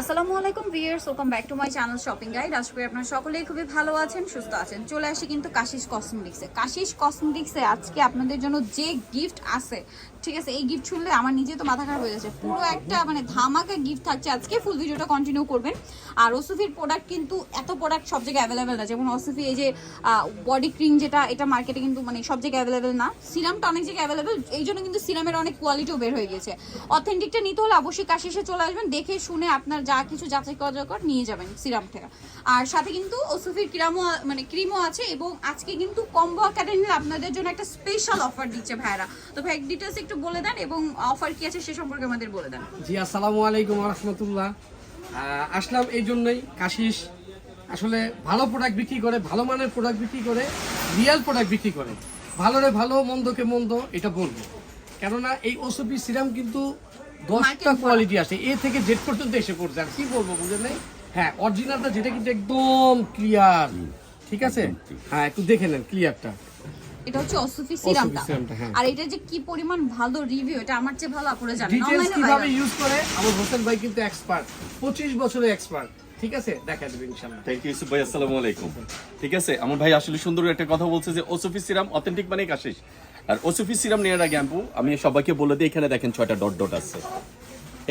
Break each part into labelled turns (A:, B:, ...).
A: আসসালামু আলাইকুম viewers welcome back to my channel shopping guide আশা করি আপনারা সকলেই খুবই ভালো আছেন, সুস্থ আছেন। চলে আসি কিন্তু কাশিস কসমেটিক্সে কাশিস কসমেটিক্সে আজকে আপনাদের জন্য যে গিফট আছে, ঠিক আছে, এই গিফট শুনলে আমার নিজে তো মাথা খারাপ হয়ে যাচ্ছে। পুরো একটা মানে ধামাকা গিফট থাকছে আজকে ফুল ভিডিওটা কন্টিনিউ করবেন। আর ওসুফির প্রোডাক্ট কিন্তু এত প্রোডাক্ট সব জায়গায় অ্যাভেলেবেল না। যেমন ওসুফি এই যে বডি ক্রিম যেটা, এটা মার্কেটে কিন্তু মানে সব জায়গায় অ্যাভেলেবেল না। সিরামটা অনেক জায়গায় অ্যাভেলেবেল এই জন্য কিন্তু সিরামের অনেক কোয়ালিটিও বের হয়ে গেছে অথেন্টিকটা নিতে হলে অবশ্যই কাশিসে চলে আসবেন। দেখে শুনে আপনার যা কিছু যাচাই করা দরকার নিয়ে যাবেন সিরাম থেকে। আর সাথে কিন্তু ওসুফির ক্রিমও মানে ক্রিমও আছে এবং আজকে কিন্তু কম্বো একাডেমির আপনাদের জন্য একটা স্পেশাল অফার দিচ্ছে ভাইরা তো ভাই ডিটেলস একটু বলে দেন এবং অফার কি আছে সে সম্পর্কে আমাদের বলে দেন।
B: জি, আসসালামু আলাইকুম রহমতুল্লাহ। আসলাম এই জন্যই কাশিস। আসলে ভালো প্রোডাক্ট বিক্রি করে, ভালো মানের প্রোডাক্ট বিক্রি করে রিয়েল প্রোডাক্ট বিক্রি করে। ভালোরে ভালো, মন্দকে মন্দ, এটা বলব। কেননা এই ওসপি সিরাম কিন্তু দশটা কোয়ালিটি আছে এ থেকে জেড পর্যন্ত এসে পড়ছে। আর কি বলব বুঝে নেই? হ্যাঁ অরিজিনালটা যেটা কিন্তু একদম ক্লিয়ার ঠিক আছে? হ্যাঁ একটু দেখে নেন ক্লিয়ারটা
A: এটা হচ্ছে অসুফি সিরামটা
B: সিরামটা, হ্যাঁ।
A: আর এটা যে কি পরিমাণ ভালো রিভিউ এটা আমার চেয়ে ভালো আপুরে জানেন।
B: ডিটেলস কীভাবে ইউজ করে আমার হোসেন ভাই কিন্তু এক্সপার্ট পঁচিশ বছরের এক্সপার্ট ঠিক আছে? দেখা দেবে ইনশাল্লাহ
C: থ্যাংক ইউ ইউসুফ ভাই আসসালামু আলাইকুম। ঠিক আছে? আমার ভাই আসলে সুন্দর একটা কথা বলছে যে ওসফি সিরাম অথেন্টিক মানে কাশিস। আর ওসফি সিরাম নেওয়ার আগে আপু আমি সবাইকে বলে দিই এখানে দেখেন ছয়টা ডট ডট আছে।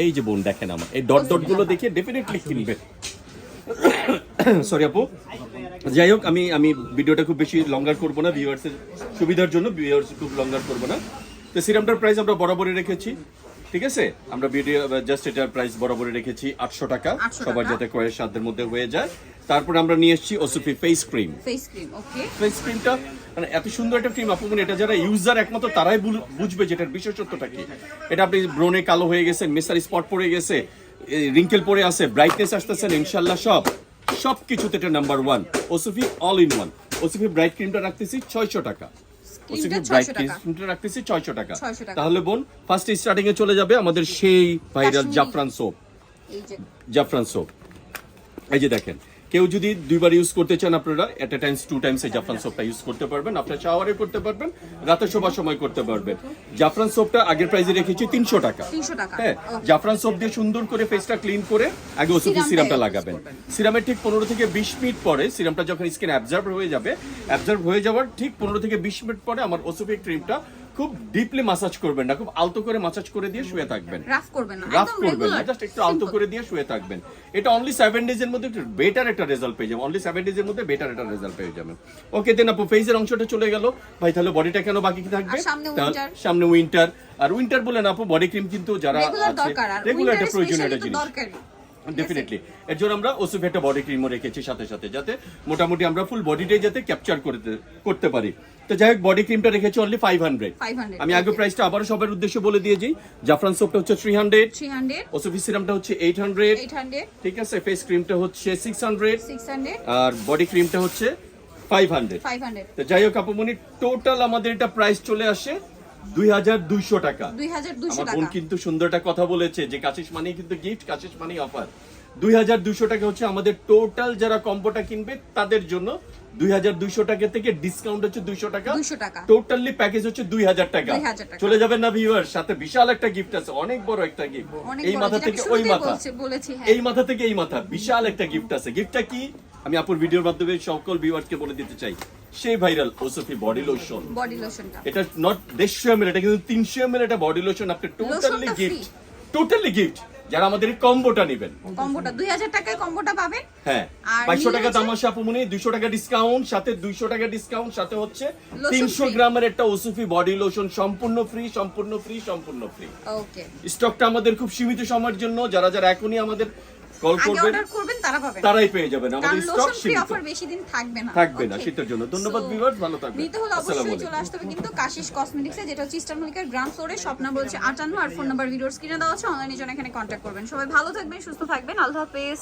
C: এই যে বোন দেখেন আমার। এই ডট ডটগুলো দেখে ডেফিনেটলি কিনবে। সরি আপু। যাই হোক আমি আমি ভিডিওটা খুব বেশি লঙ্গার করব না ভিউয়ার্সের সুবিধার জন্য ভিউয়ার্স খুব লঙ্গার করব না। তো সিরামটার প্রাইস আমরা বরাবরই রেখেছি ঠিক আছে? আমরা ভিডিও জাস্ট এটার প্রাইস বরাবরই রেখেছি আটশো টাকা।
A: 800
C: সবার যাতে ক্রয়ের সাধ্যের মধ্যে হয়ে যায়। তারপর আমরা নিয়ে এসেছি Osufi face cream
A: face cream okay
C: face ক্রিমটা মানে এত সুন্দর একটা ক্রিম আপু মানে এটা যারা ইউজার একমাত্র তারাই বুঝবে যেটার বিশেষত্বটা কি। এটা আপনি ব্রনে কালো হয়ে গেছে মেসার স্পট পড়ে গেছে রিঙ্কেল পড়ে আছে ব্রাইটনেস আসতেছেন ইনশাল্লাহ সব সব কিছুতে এটা number one Osufi all in one Osufi bright ক্রিমটা রাখতেছি ছয়শো টাকা। ওসুফি ব্রাইট
A: 600
C: ক্রিমটা রাখতেছি ছয়শো টাকা। তাহলে বোন ফার্স্ট স্টার্টিং এ চলে যাবে আমাদের সেই ভাইরাল জাফরান সোপ জাফরান সোপ এই যে দেখেন কেউ যদি দুইবার ইউজ করতে চান আপনারা at a times two times এই জাফরান সোপটা ইউজ করতে পারবেন আপনার শাওয়ারে করতে পারবেন রাতে শোবার সময় করতে পারবেন। জাফরান সোপটা আগের প্রাইসে রেখেছি তিনশো টাকা। হ্যাঁ জাফরান সোপ দিয়ে সুন্দর করে ফেসটা ক্লিন করে আগে ওষুধ
A: সিরামটা
C: লাগাবেন। সিরামের ঠিক পনেরো থেকে বিশ মিনিট পরে সিরামটা যখন স্কিন অ্যাবজর্ব হয়ে যাবে অ্যাবজর্ব হয়ে যাওয়ার ঠিক পনেরো থেকে বিশ মিনিট পরে আমার ওসুফি ক্রিমটা খুব ডিপলি মাসাজ করবেন না খুব আলতো করে মাসাজ করে দিয়ে শুয়ে থাকবেন।
A: রাফ করবেন না
C: রাফ করবেন না জাস্ট একটু আলতো করে দিয়ে শুয়ে থাকবেন। এটা অনলি সেভেন ডেজ এর মধ্যে একটু বেটার একটা রেজাল্ট পেয়ে যাবেন। অনলি সেভেন ডেজ এর মধ্যে বেটার একটা রেজাল্ট পেয়ে যাবেন। ওকে দেন আপু ফেজের অংশটা চলে গেল। ভাই তাহলে বডিটা কেন বাকি কি
A: থাকবে? সামনে
C: উইন্টার আর উইন্টার বলে না আপু বডি ক্রিম কিন্তু যারা
A: রেগুলার দরকার আর উইন্টার
C: প্রয়োজনীয় একটা জিনিস। ডেফিনেটলি এর জন্য আমরা ওসুফ একটা বডি ক্রিমও রেখেছি সাথে সাথে যাতে মোটামুটি আমরা ফুল বডিটাই যাতে ক্যাপচার করতে করতে পারি। তো যাই হোক বডি ক্রিমটা রেখেছি অনলি ফাইভ হান্ড্রেড আমি আগে প্রাইসটা আবারও সবার উদ্দেশ্যে বলে দিয়ে যাই। জাফরান সোপটা হচ্ছে থ্রি হান্ড্রেড
A: 300
C: ওসুফি সিরামটা হচ্ছে এইট হান্ড্রেড ঠিক আছে? ফেস ক্রিমটা হচ্ছে সিক্স হান্ড্রেড আর বডি ক্রিমটা হচ্ছে ফাইভ হান্ড্রেড তো যাই হোক আপুমনি টোটাল আমাদের এটা প্রাইস চলে আসে দুই হাজার দুইশো টাকা।
A: 2200
C: আমার বোন কিন্তু সুন্দর একটা কথা বলেছে যে কাশিস মানি কিন্তু গিফট কাশিস মানি অফার দুই হাজার দুইশো টাকা হচ্ছে আমাদের টোটাল যারা কম্বোটা কিনবে তাদের জন্য দুই হাজার দুইশো টাকা থেকে ডিসকাউন্ট হচ্ছে দুইশো টাকা।
A: 200 টাকা।
C: টোটালি প্যাকেজ হচ্ছে দুই হাজার টাকা।
A: 2000 টাকা।
C: চলে যাবেন না ভিউয়ার সাথে বিশাল একটা গিফট আছে অনেক বড় একটা গিফট এই মাথা থেকে ওই মাথা।
A: হ্যাঁ।
C: এই মাথা থেকে এই মাথা বিশাল একটা গিফট আছে। গিফটটা কি? আমি আপুর ভিডিওর মাধ্যমে সকল ভিউয়ারকে বলে দিতে চাই সেই viral Osufi body lotion
A: body লোশনটা
C: এটা নট দেড়শো এম এটা কিন্তু তিনশো এম একটা বডি লোশন আপনি টোটালি গিফট টোটালি গিফট যারা আমাদের কম্বোটা নেবেন।
A: কম্বোটা 2000 টাকায় কম্বোটা পাবেন।
C: হ্যাঁ
A: আর
C: বাইশশো
A: নিলে
C: টাকা
A: হচ্ছে-
C: তামাশা আপমনি দুইশো টাকা ডিসকাউন্ট সাথে দুইশো টাকা ডিসকাউন্ট সাথে হচ্ছে
A: লোশন
C: তিনশো
A: free।
C: গ্রামের একটা ওসুফি বডি লোশন সম্পূর্ণ ফ্রি সম্পূর্ণ ফ্রি সম্পূর্ণ ফ্রি
A: ওকে
C: স্টকটা আমাদের খুব সীমিত সময়ের জন্য যারা যারা এখনই আমাদের কল করবেন
A: তারা পাবেন
C: তারাই পেয়ে যাবেন আমাদের স্টক সীমিত।
A: অফার বেশি দিন থাকবে না।
C: থাকবে না শীতের জন্য। ধন্যবাদ ভিউয়ার্স ভালো থাকবেন।
A: নিতে হলে অবশ্যই চলে আসতে হবে কিন্তু কাশিস কসমেটিক্সে যেটা হচ্ছে ইস্টার মলিকার গ্রাম ফ্লোরে শপ নাম্বার হচ্ছে আটান্ন আর ফোন নাম্বার ভিডিওর স্ক্রিনে দেওয়া আছে। অনলাইনে জন্য এখানে কন্ট্যাক্ট করবেন। সবাই ভালো থাকবেন সুস্থ থাকবেন। আল্লাহ হাফেজ।